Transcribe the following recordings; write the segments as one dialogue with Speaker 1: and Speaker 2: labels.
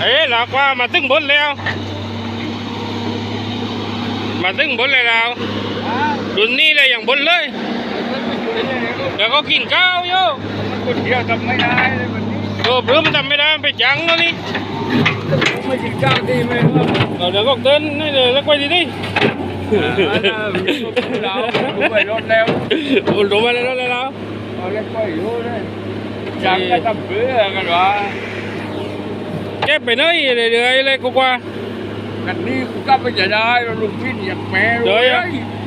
Speaker 1: เอ้ยหลอกว่ามาตึงบนแล้ว มาตึงบนเลยเรารุ่นนี้เลยอย่างบนเลย แล้วก็กินข้าวโย่
Speaker 2: คนเดียวทำไม่ได้เลยวันนี้
Speaker 1: โอ้เพื่อมันทำไม่ได้มันไปจังแล้วนี่
Speaker 2: ผมไม่จริงจังดีไหมว่า
Speaker 1: เอาเดี๋ยวก็เต้นนี่เลยแล้วไปดีดิ
Speaker 2: เราไปรถแล้ว
Speaker 1: โอ้ลงมาเลยแล้วแล้ว
Speaker 2: เอาเล็กไปอยู่เลยจังก็ทำเบื่อกันวะ
Speaker 1: เก็บไปเนยเรื่อยๆเลยกูกว่า
Speaker 2: กันนี้กูกลับไปจะได้เราลุงพินอยากแม่เล
Speaker 1: เดี๋ยวยอะ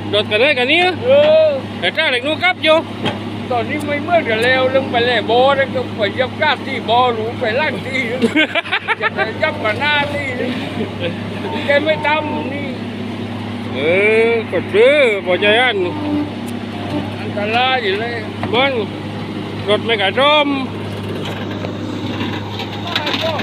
Speaker 1: โดดกันเลยกันนี้
Speaker 2: เออ
Speaker 1: แต่จ้าเด็กนู้นครับอยู่
Speaker 2: ตอนนี้ไม่เมื่อกันแล้วเรื่องไปเล่โบแล้วก็ไปยับกาดที่บอหรูไปล่างที่นึงจะไปยับกับหน้าที่นึงแกไม่ทำนี่
Speaker 1: เออกดซื้อพอใจอัน
Speaker 2: อันตรายอยู่เลย
Speaker 1: มันรถไม่กระจมโดนลึกกับโดนลึก
Speaker 2: ไม่ทำไม่ดู
Speaker 3: ผมขึ้นรถรับแล้วไหม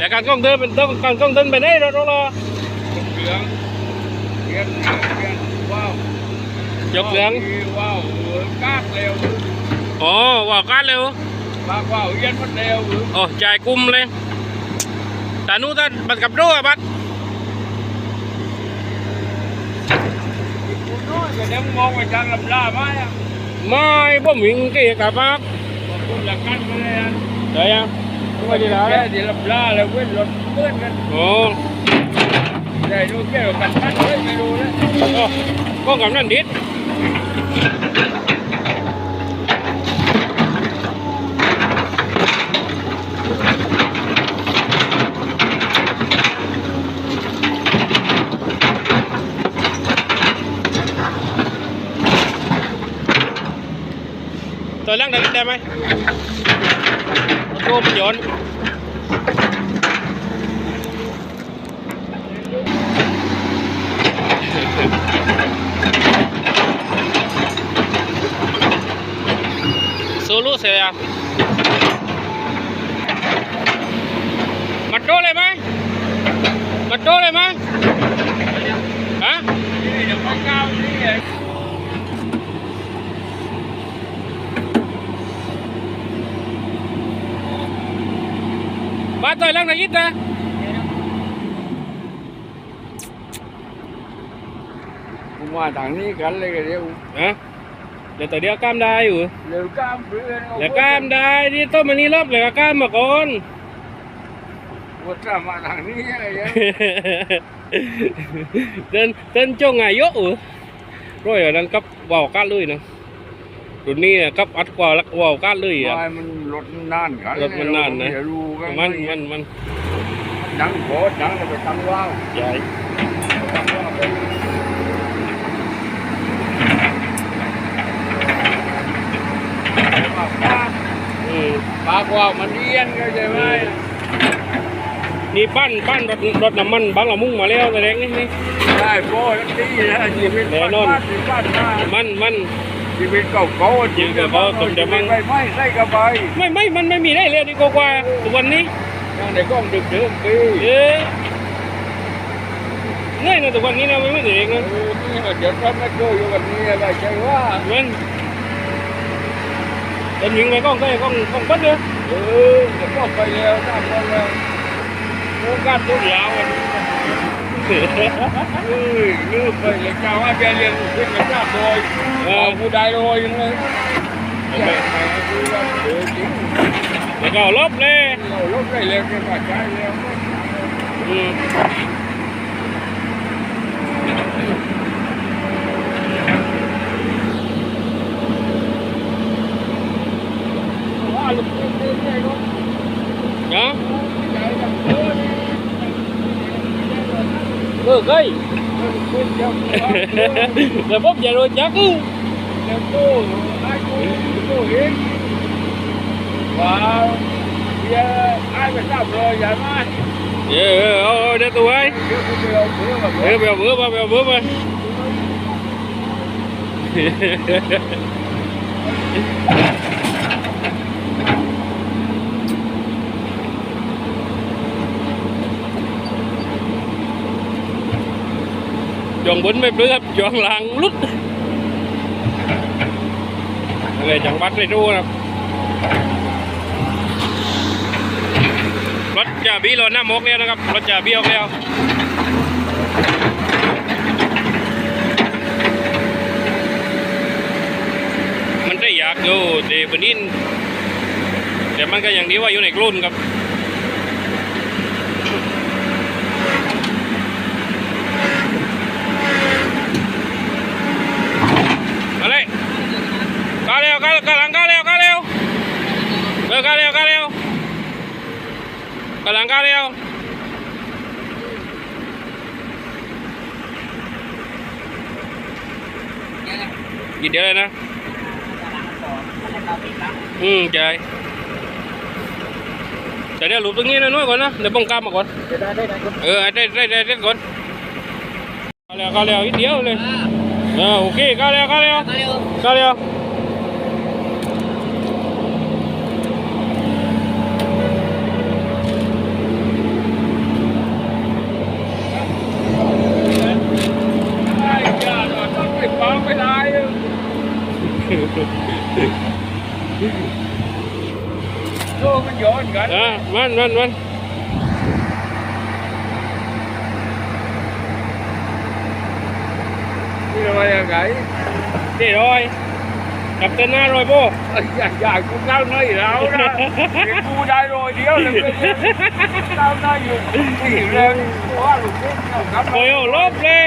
Speaker 1: แล้วหน่วยนี้ก็ขึ้นแล้วไปรอน้ำเลย
Speaker 2: เอ้ยเอากันนะเอาไปเลยเอาไปเลยไปเต้นเอาอีกหน่อยไปเต้น
Speaker 1: อันนี้ก็ได้แล้วได้แล้วแต่การกล้องเดินเป็นต้องการกล้องเดินไปได้รถรอ
Speaker 2: เหลืองเปลี่ยนเปลี่ยนว้าวย
Speaker 1: กเหลือง
Speaker 2: ว้าวเหลืองกากเร็ว
Speaker 1: อ๋อว่าการเร็ว
Speaker 2: มากว้าวเย็นมันเร็วหรือ
Speaker 1: โอ้จ่ายกุมเลยแต่นู้นถ้าบัตรกับรั้วบัตร
Speaker 2: คุณน้อยก็ยังมองไปทางลำลาไหมอะ
Speaker 1: ไม่ผมวิ่งเกี่ยกับบัก
Speaker 2: คุณหลักกันมาเลยอะ
Speaker 1: เดี๋ยว ยังไม่ได้แล้ว
Speaker 2: แค่ที่ลำลาแล้วเว้นรถเพื่อนกัน
Speaker 1: โอ้
Speaker 2: แต่ดูแก้วกันทันเลยไม่รู้แล้ว
Speaker 1: โอ้ก็กับนั่นดิด ต่อเรื่องได้ได้ไหมโซ่มันย้อนโซลุเสียมาด
Speaker 2: โตเลยไหมมาดโตเลยไหมฮะ
Speaker 1: Ba tôi lăng này ít ra.
Speaker 2: ผมว่าทางนี้กันเลยก็เร็ว
Speaker 1: Hả? Để tới đeo cam đai ừ.
Speaker 2: เร็วก้ามเพื่อน
Speaker 1: Để cam đai đi tôi mà đi lớp để cam mà con.
Speaker 2: ว่าจะมาทางนี้อะไรเงี้ย
Speaker 1: tên tên cho ngày dốt ừ. Rồi ở đang cấp vào cát lưới nè. Tụi ní là cấp ắt vào lắc vào cát lưới
Speaker 2: ไม่
Speaker 1: à.
Speaker 2: มันรถนานกัน
Speaker 1: รถมันนานนะ
Speaker 2: เดี๋ยวรู้กัน
Speaker 1: มันมันมัน
Speaker 2: ดังโคตรดังเลยไปตั้งว่าว
Speaker 1: ใหญ่
Speaker 2: ตั้งว่าวไปปากว่า
Speaker 1: อืม
Speaker 2: ปากว่ามันเอียนก็ใช่ไหม
Speaker 1: นี่ปั้นปั้นรถรถน้ำมันบางละมุ่งมาแล้วแสดงนี่นี่
Speaker 2: ได้โบ้ทั้งที่นะชีวิต
Speaker 1: แน่นอน
Speaker 2: บ้านบ้านบ้าน
Speaker 1: มันมัน
Speaker 2: ชีวิตเก่าเก่า
Speaker 1: ชีวิตเก่าๆผมจะมั่ง
Speaker 2: ไม่ไม่ใส่กระบาย
Speaker 1: ไม่ไม่มันไม่มีได้เลยดีกว่าทุกวันนี้
Speaker 2: ยังในกล้องดึกเดิมปี
Speaker 1: เอ๊ะเงื่อยนะทุกวันนี้นะไม่ไม่เด็กนะ
Speaker 2: เออนี่เดี๋ยวทำมาโจอยู่วันนี้อะไรใช่ว่า
Speaker 1: มันเป็นยิงไงกล้องก็กล้องกล้องปัดเลย
Speaker 2: เออเดี๋ยวก็ไปแล้วทำมาแล้ว โอกาสตัวยาวอันนี้เออ ลืมไปเลยเจ้าว่าเบียเรียนขึ้นกับเจ้าโดยเอาผู้ใดโดยยังไงแจกไปดูว่าเออจริง
Speaker 1: แล้วก็ลบเลย
Speaker 2: เราลดได้เร็วแค่ว่าใช้เร็ว
Speaker 1: อืม
Speaker 2: ว่าลูกเต้นเต้นได้ก็
Speaker 1: đó
Speaker 2: ใจกับเออ
Speaker 1: ừ cây
Speaker 2: เต้นเดียว
Speaker 1: rồi bóp về rồi chắc cứ
Speaker 2: เดี๋ยวตู้ไอ้ตู้ตู้เองว้าวมีเยอะไอ้ไปทราบเลยอย่ามา
Speaker 1: เออเออเอาเอาเดี๋ยว ตัวไว้
Speaker 2: เดี๋ยวคุณไปเอาเพื่
Speaker 1: เปื้อมาไปเอาเบื่อมางบนไม่เลือกจองหลังลุดอะไรจังบัดไปดูนะครับรถจ่าบีรถหน้ามกเนี่ยนะครับรถจ่าบีออกแล้วมันได้อยากอยู่เดบนินแต่มันก็อย่างนี้ว่าอยู่ในกลุ่นครับ มาเลย ก้าเร็วก้าวก้าวหลังก้าวเร็วก้าวเร็วเออก้าวเร็วก้าวเร็วก้าวหลังก้าวเร็วอีกเดียวเลยนะอืมใช่แต่เดี๋ยวหลุดตรงนี้หน้อยๆก่อนนะเดี๋ยวป้องกันมาก่อนเออได้ได้ได้ได้ก่อนก้าวเร็วก้าวเร็วอีกเดียวเลยเออโอเคก้าวเร็วก้าวเร็ว
Speaker 3: มาเร็ว
Speaker 1: ก้าวเร็ว
Speaker 2: ไอ้ยาเราต้องไปฟังไม่ได้ โลกมันย้อนกัน
Speaker 1: อะมันมันมัน
Speaker 2: นี่อะไรยังไง
Speaker 1: เดี๋ยวรอยกับเต้นหน้ารอยโบ
Speaker 2: อยากอยากกูเข้าในแล้วนะกูได้โรยเดียวเลยเข้าในอยู่ที่แรงว่าลูกเล่นครับ
Speaker 1: โอ้ยลบเลย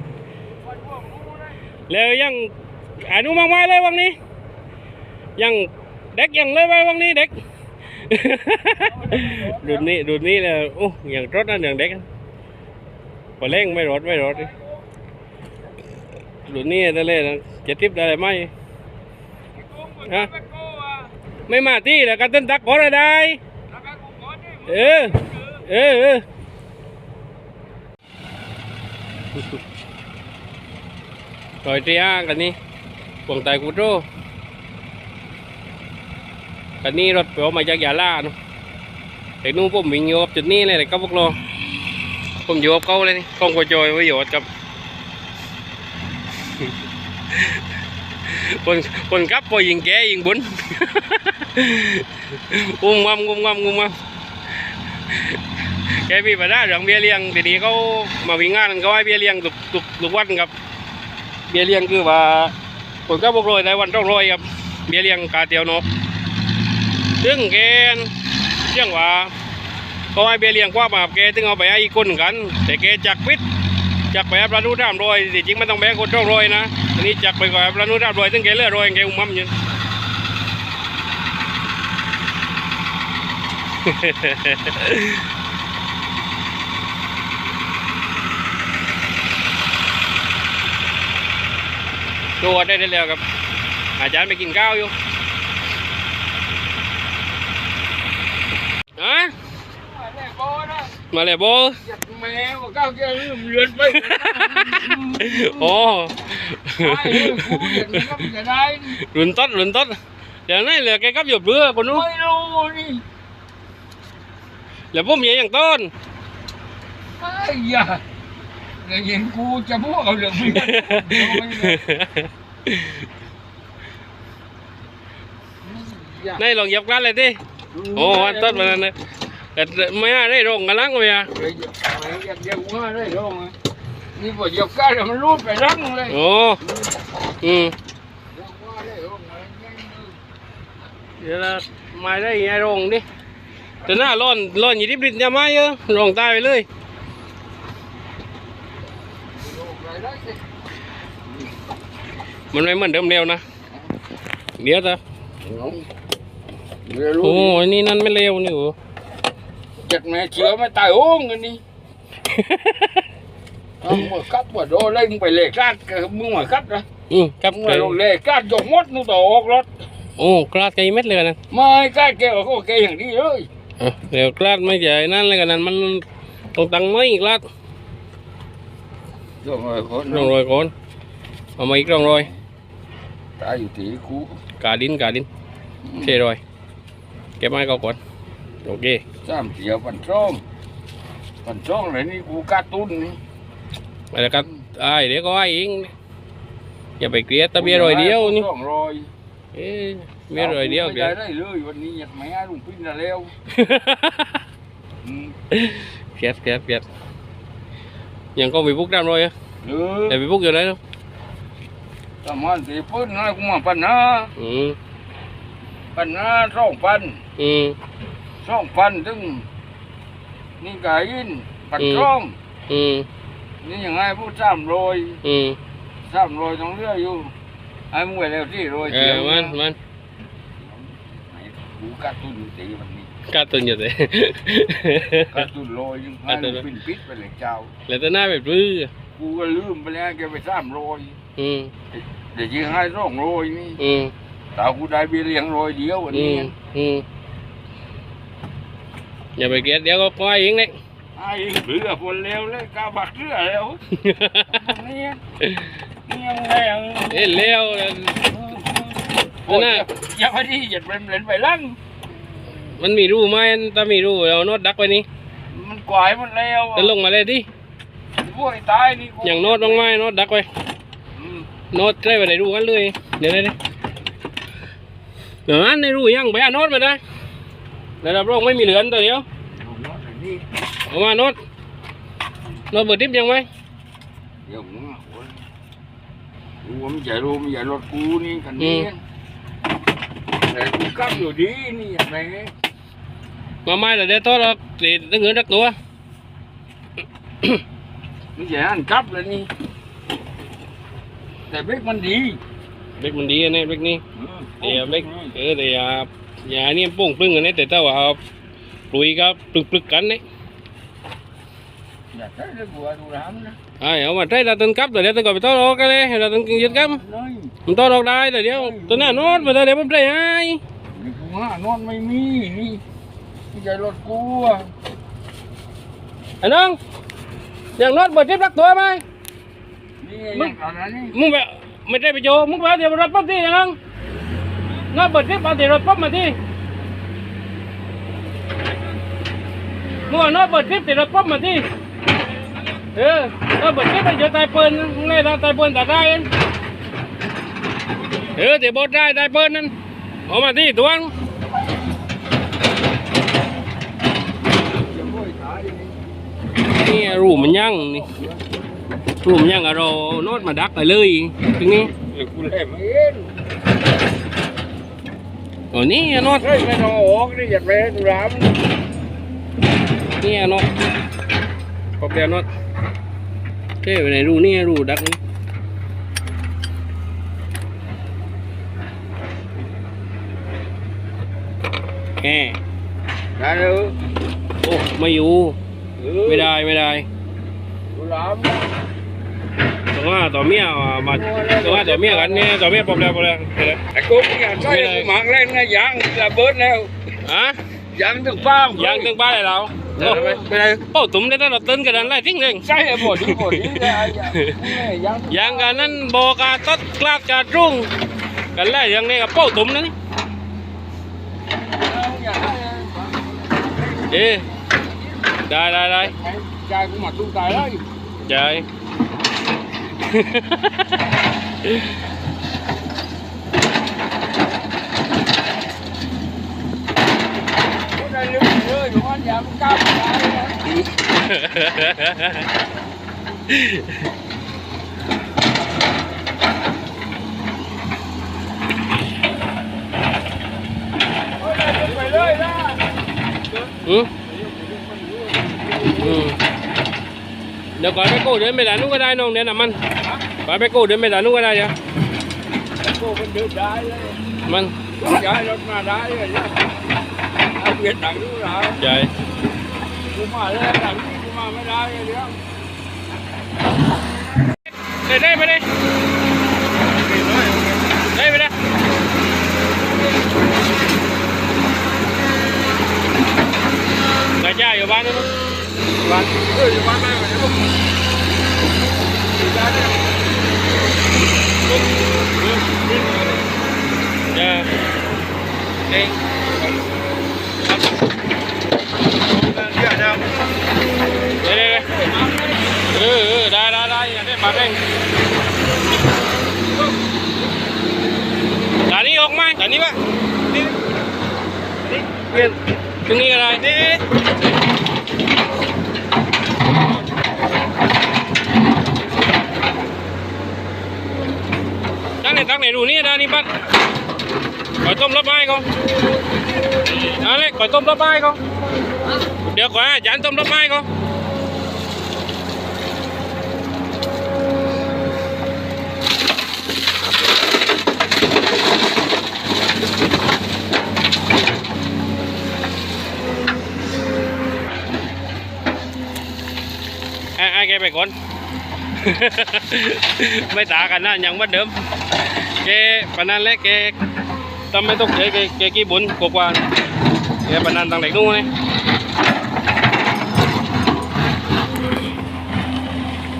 Speaker 2: แล้วยังอานุมากมาย
Speaker 1: เลยวังนี้ ยังเด็
Speaker 2: กยังเลยไว้วังนี้เด็ก
Speaker 1: ดูนี้ดูนี้เลยโอ้ยัง
Speaker 2: รถนั่น
Speaker 1: อย่างเด็กพอเล่งไม่รถไม่
Speaker 2: รถรุ่นนี้
Speaker 1: ได้เลย
Speaker 2: นะเจ็ด
Speaker 1: ทิปได้ไหมฮะไม่มาที่แล้วกันต้นตักบอลได้เออเออ là cái tên tắc có ra đây ừ ừ ừ ต่อยเตียกันนี่ปวงไตกูโตกันนี่รถเปลวมาจากยาลาเนาะแต่นู่นผมวิ่งอยู่กับจุดนี้เลยเลยกับพวกเราผมอยู่กับเขาเลยนี่กล้องกระจอยไว้อยู่กับคนคนกับพอยิงแกยิงบุญอุ้มงำงุมงำงุมงำแกมีปัญหาเรื่องเบี้ยเลี้ยงทีนี้เขามาวิ่งงานเขาให้เบี้ยเลี้ยงทุกทุกทุกวันครับ เบี้ยเลี้ยงคือว่าผลก็บกรยได้วันต้องโรยครับเบี้ยเลี้ยงกาเตียวนกซึ่งแกนเรื่องว่าก็ให้เบี้ยเลี้ยงกว่ามาแกถึงเอาไปให้อีกคนกัน แต่แกจักปิดจักไปให้ปลานูท่ามโรยจริงๆมันต้องแบกคนต้องโรยนะอันนี้จักไปก่อนปลานูท่ามโรยถึงแกเลือดโรยแกอุ้มมั่มอยู่ ตัวได้ได้แล้วครับ อาจารย์ไปกินข้าวอยู่ฮะ
Speaker 2: แม่โบนะ
Speaker 1: มาเลยโบ
Speaker 2: อยากแมวก้าวแกลืมเลือนไป
Speaker 1: โอ้
Speaker 2: ไอ้กูอยากมันก็จะได้
Speaker 1: รุนต้นรุนต้นเดี๋ยวนี้เหลือแกกับหยดเรือคนนู้น
Speaker 2: ไม่รู้นี่
Speaker 1: เหลือผมเหยอย่างต้น
Speaker 2: ไอ้ยา เดี๋ยวเห็นกูจะพูดเอาเรื่องเมีย
Speaker 1: นี่ลองเหยียบกันเลยดิโอ้วันต้นมาแล้วนะแต่ไม่ได้โรงกันลังเลยอะ
Speaker 2: อยากเดี๋ยวว่าได้ร้องนี่พอเดี๋ยวก้าวมันรูดไปรังเลย
Speaker 1: โอ้อืม
Speaker 2: ว่าได้ร้อง
Speaker 1: เดี๋ยวเราไม่ได้ไงโรงดิแต่หน้าร้อนร้อนยี่สิบลิตรจะมาเยอะลองตายไปเลย มันไม่เหมือนเดิมเร็วนะ เดี๋ยวจ้ะ
Speaker 2: เรือลู
Speaker 1: โอ้
Speaker 2: ก
Speaker 1: ยนี่นั่นไม่เร็วนี่โอ้
Speaker 2: จากแม่เชื้อไม่ตายโอ้งกันนี่เอามื่อคัดว่าโดนเล่นไปเลยกัดก็มึงมาคัดนะ
Speaker 1: อืมครับ
Speaker 2: มึงมาลงเลยกัดจกมดนู่นต่อออกรถ
Speaker 1: โอ้กลาดไก่เม็ดเลยกันนะ
Speaker 2: ไม่กัดแกก็โอเคอย่างนี้เลย
Speaker 1: อะเดี๋ยวกลาดไม่ใหญ่นั่นเลยกันนั้นมันต้องตังไม่กลาด
Speaker 2: โดนเลยคน
Speaker 1: รองรอยก่อนเอามาอีกรองรอย
Speaker 2: ตายอยู่ที่กู
Speaker 1: กาดินกาดินเทรอยเก็บไม้เขาก่อนโอเค
Speaker 2: สามเสียวปันช่องปันช่องเลยนี่กูกัดตุ้นนี่
Speaker 1: ไปแล้วครับไอ้ายเดี๋ยวก็ไอ้เองอย่าไปเกลียดตะเบียรอยเดียวนี่
Speaker 2: ช่องรอย
Speaker 1: เอ้ยเบียรอยเดียว
Speaker 2: ไม่
Speaker 1: เกลีย
Speaker 2: ได้
Speaker 1: ด
Speaker 2: ได้เลยวันนี้อยากแม่ลุงปิ้นน่ะแล้วอืม
Speaker 1: เกลียดเกลียดเกลียดยังก็มีพวกดำรอยอะ
Speaker 2: เออ
Speaker 1: แต่มีพวกอยู่ไหนเนาะ
Speaker 2: ทำมันสีปืนนะกูมาปันนะ
Speaker 1: อืม
Speaker 2: ปันนะสองปัน
Speaker 1: อืม
Speaker 2: สองปันถึงนี่กายินปันช่อง
Speaker 1: อืม
Speaker 2: นี่ยังไงพูดสามโรย
Speaker 1: อืม
Speaker 2: สามโรยต้องเลือกอยู่ไอ้มึงไปแล้วที่โรย
Speaker 1: เอ
Speaker 2: เสี
Speaker 1: อย
Speaker 2: ว
Speaker 1: มันมัน
Speaker 2: กูกัดตุ้นอยู่ตีวันนี้
Speaker 1: กาตุนอยู่เลย
Speaker 2: กัดตุ้นโรยยังไง
Speaker 1: กัดตุ้น
Speaker 2: ปิ้นปิดไปเลยเจ้า
Speaker 1: แล้วแต่หน้าแบบรื้อ
Speaker 2: กูก็ลืมไปแล้วแกไปสามโรย
Speaker 1: อืม
Speaker 2: เดี๋ยวยิงให้สองโรยนี่
Speaker 1: อืม
Speaker 2: ตากูได้เบี้ยเลี้ยงโรยเดียววัน
Speaker 1: อื
Speaker 2: นี้
Speaker 1: มอืมอย่าไปเกลียดเดี๋ยวก็ควายเองเนี่ย
Speaker 2: ไอ้เรือคนเร็วเลยกาบักเรือแล้วนี่นี่ยังไงอะ
Speaker 1: เอ้ยเร็ว
Speaker 2: โอ้ยอย่าไปที่อย่าเป็นเล่นไปลัง
Speaker 1: มันมีรูไหมถ้ามีรูเราโนดดักไว้นี่
Speaker 2: มันกวายมันแล้ว
Speaker 1: จะลงมาเลยดิ
Speaker 2: พวกตายนี่
Speaker 1: อย่างโนดลงไม้โนดดักไว้
Speaker 2: อืม
Speaker 1: โนดใกล้ไปไหนรูกันเลย เดี๋ยวเดี๋ยวเดี๋ยวเดี๋ยวนั้นในรูยังไปอะโนดมาได้ในรับรองไม่มีเหลือนตัวเดียว
Speaker 2: นี่
Speaker 1: เอามาโนดโนดเปิดทิปยังไหม
Speaker 2: เดี๋ยวมึงอะโอ้ยกูว่ามันใหญ่รูมันใหญ่รถกูนี่คันนี้แต่กูกลับอยู่ดีนี่อย่างไร
Speaker 1: มาไม้แต่เดี๋ยวโทษเราตีตั้งเงินรักตัว
Speaker 2: มันใหญ่อันกลับเลยนี่ แต่เบรกมันดี
Speaker 1: เบรกมันดีนะเบรกนี้เดี๋ยวเบรกเออแต่อย่าอย่านี่ปุ้งปึ้งกันนะแต่ถ้าว่าปลุยก็ปลึกปลึกกันนี่
Speaker 2: อยากได้เลยบัวดูร้านนะ
Speaker 1: ไอ้เอามาใช้เราตึงกับแต่เดี๋ยวตึงก่อนไปโทษเรากันเลยเราตึงยึดกับ
Speaker 2: น้อย
Speaker 1: มันโทษเราได้แต่เดี๋ยวตัวหน้าโนดมาเดี๋ยวผมใช้ให้
Speaker 2: นี่กูห้านอนไม่มีนี่ไม่ใช่รถกูอะ
Speaker 1: ไอ้น้องอย่างโนดเปิดทิปรักตัวไหม
Speaker 2: นี่ไง
Speaker 1: มึงแบบไม่ได้ไปโจมึงไปเอาเดี๋ยวรถปั๊บที่ยังน้องน้าเปิดทิปเอาเดี๋ยวรถปั๊บมาที่มึงเอาน้าเปิดทิปเดี๋ยวรถปั๊บมาที่เออน้าเปิดทิปไปเจอตายเปิ้ลมึงไงตายตายเปิ้ลตายได้เองเออเดี๋ยวบดได้ตายเปิ้ลนั่นเอามาที่ตัวง
Speaker 2: นี่
Speaker 1: นี่รูมันยั่งนี่ รูมันยังอะเราเอาโนดมาดักไปเลยตรงนี้
Speaker 2: เดี๋ยวกูเล่นไม่เห็น
Speaker 1: โอ้นี่อะโนด
Speaker 2: เฮ้ยไม่ต้องออกนี่อย่าไปดูร้าน
Speaker 1: นี่อะโนดขอบเดียวโนดเท่ไปไหนรูนี่รูดักนี่แหม
Speaker 2: ได้เลย
Speaker 1: โอ้ไม่อยู่
Speaker 2: เออ
Speaker 1: ไม่ได้ไม่ได้
Speaker 2: ดูร้าน
Speaker 1: ต้อง ว่าต่อเมียมาต้องว่าต่อเมียกันเนี่ยต่อเมียปอบแล้วปอบแล้วไปเลย
Speaker 2: ไอ้กูอยากใช้กูหมักเล่นนะยางระเบิดแล้ว
Speaker 1: อะ
Speaker 2: ยางถึงฟ้า
Speaker 1: ยางตึงบ้าเลยเรา
Speaker 2: เออไปเลย
Speaker 1: โอ้ตุ้มได้ตั้งแต่ต้นกันนั้นไรทิ้งเลย
Speaker 2: ใช่ไอ้หมดที่หมดนี่เลยไอ้ยาง
Speaker 1: อย่างกันนั้นโบกาตัดกลาดกาดรุ่งกันแล้วย่างนี้กับเป้าตุ่มนั่นเอ๊ได้ได้ได้
Speaker 2: ใจกูมาตุ้งตายแล้ว
Speaker 1: ใจ
Speaker 2: ได้เรื่องเลยอยู่อันยาง ไปเลยนะ
Speaker 1: อืมอืมเดี๋ยวก่ไปกู้เดินไปด่านนู้นก็ได้น้องเดี๋ยวน้ำมันก่อนไปกู้เดินไปด่านนู้นก็ได้เดี๋ยว
Speaker 2: พวกมันเดินได้เลย
Speaker 1: มัน
Speaker 2: ย้ายรถมาได้เลยเนี่ยเอาเปลี่ยนหลังนู้นเหรอ
Speaker 1: ใหญ่
Speaker 2: กูมาแล้วหลังนี้กูมาไม่ได้เลยเดี๋ยว
Speaker 1: ได้ได้ไปเลยได้ไปยกระจาอยู่บ้านนู้นบ้าน
Speaker 2: เอออยู่บ้านแม่ไปเดี๋ยวอยู่ได้เนี่ ย
Speaker 1: เออ
Speaker 2: เองเดี๋ยวเดี๋ยว
Speaker 1: เดี๋ยวเดี๋ยวเออเออได้ได้ได้อย่าได้มาเร่งด่านนี้อ อกไหมด่านนี้ปะนี่นี่เปลี่ยนตรงนี้ก็ได้นี่ตั้งไหนตั้งไหนดูนี่ด้านี้ปั๊ดก่อยต้มรถไม้ก่อนเอาเลยก่อยต้มรถไม้ก่อนเดี๋ยวก่อนอาจารย์ต้มรถไม้ก่อนไอ้ไอ้แกไปก่อน ไม่ตากันนะยังเหมือนเดิม แกปนันแหละแกทำไม่ต้องเฉยแกแกกี่บุญกว่าๆแกปนันต่างไหนนู้นไง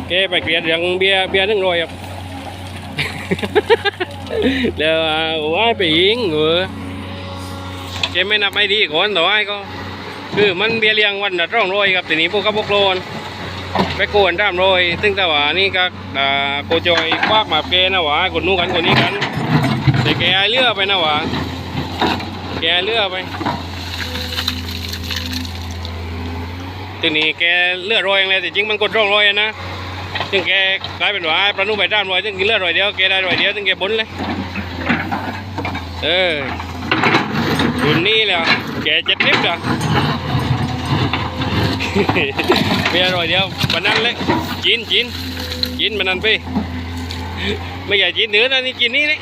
Speaker 1: แกไปเกลียดเรื่องเบียเบียหนึ่งร้อยครับแล้วเอาไอ้ไปยิงเออแกไม่นับไม่ดีก่อนแต่ว่าไอ้ก็คือมันเบียเลี้ยงวันละร่องรอยครับทีนี้พวกกับพวกโลน ไปโกนตามรอยซึ่งแต่ว่านี่ก็โกจอยควักมาเกนะหว่าคนนู้นกันคนนี้กันแต่แกเลือไปนะหว่าแกเลือไปทีนี้แกเลือดรอยอย่างไรแต่จริงมันกดร่องรอยนะซึ่งแกกลายเป็นว่าประนุไปตามรอยซึ่งกินเลือดรอยเดียวแกได้รอยเดียวซึ่งแกบนเลยเออรุ่นนี้แหล้วแกเจ็ดนิดอะ ยร์อร่อยเดียวบันนั้นเลยจีนจีนจีนมันนั้นไปไม่ใช่จีนเนื้อนะนี่จีนนี่นี่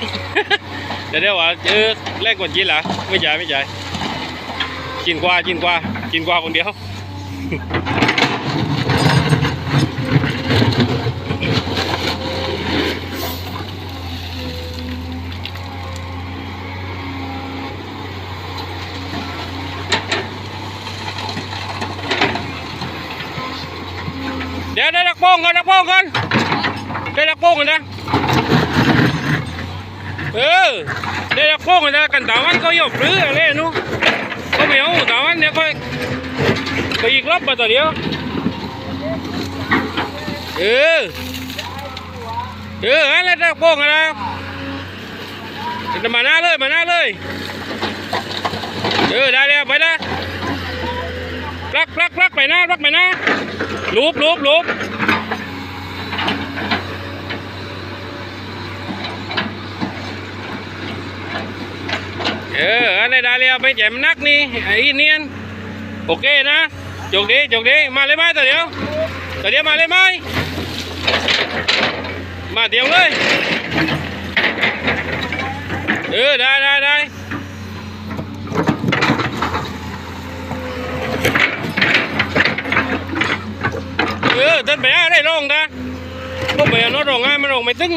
Speaker 1: เดี๋ยวเดี๋ยวว่าเจอแรกกว่าจีนเหรอไม่ใช่ไม่ใช่จีนกว่าจีนกว่าจีนกว่าคนเดียว โป้งก่อนดักโป้งก่อนได้ดักโป้งก่อนนะเออได้ดักโป้งก่อนนะกันตาวันก็ยกปลื้ออะไรนู้ก็ไม่เอาตาวันเนี่ยก็ไปอีกรอบมาตัวเดียวเออเอออะไรดักโป้งกันนะจะมาหน้าเลยมาหน้าเลยเออได้แล้วไปนะพลักลักลักไปหน้าลักไปหน้าลูบลูบลูบเออะไรได้แล้วไม่แจ่มนักนี่ไอ้เนียนโอเคนะจกดีจกดีมาเลยไหมตัวเดียวตัวเดียวมาเลยไหมมาเดียวเลยเออได้ได้ได้เออเดินไปอะไรร้องนะก็ไปอาโน้ตร้องไงมันร้องไม่ตึง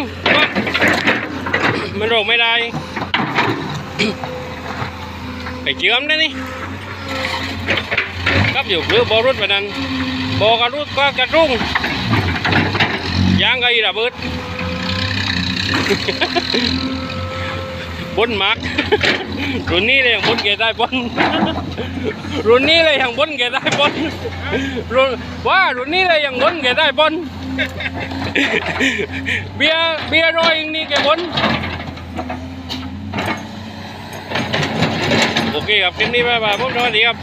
Speaker 1: มันร้องไม่ได้ ไปเชื่อมได้นี่กับอยู่คือบอรุษไปนั้นบอกระรุษก็กระรุ่งยางไงระเบิดบนหมักรุ่นนี้เลยอยังบนเกได้บนรุ่นนี้เลยอยังบนเกได้บนรุ่นว่ารุ่นนี้เลยอยังบนเกได้บนเบียเบียร์รอยนี้แกบน โอเคครับคลิปนี้ไปมาพบกันมสวัสดีครับ